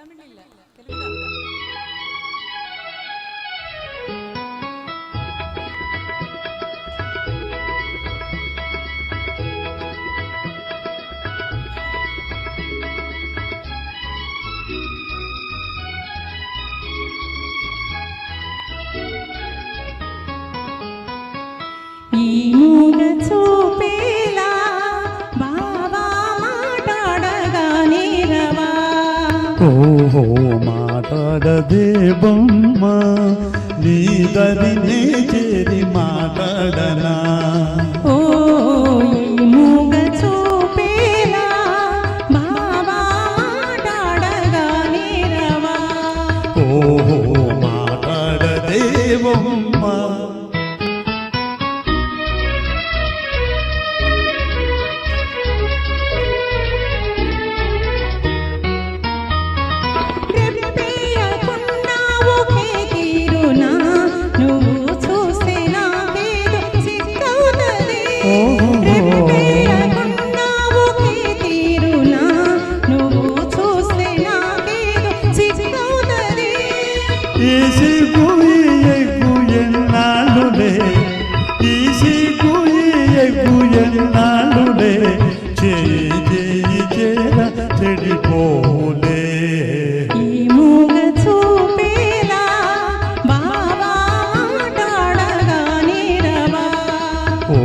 തമിഴില്ല ഈ മൂല ചോ ఓహో మాట్లాడదే బొమ్మ నీదని నే చేరి మాట్లాడనా? ఓ మూగ చూపేలా బాబా మాట్లాడగా ఓహో మాట్లాడదే బొమ్మ ఈసిపోయేకు ఎన్నాళ్ళులే ఈసిపోయేకు ఎన్నాళ్ళులే చేయి చేయి చేర చెడిపోలే ఓ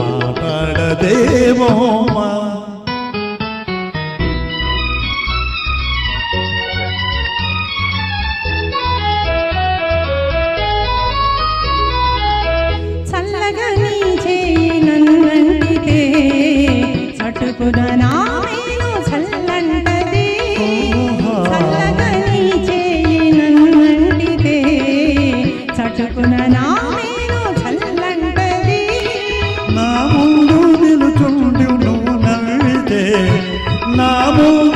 మాట్లాడదేమో మా Abu.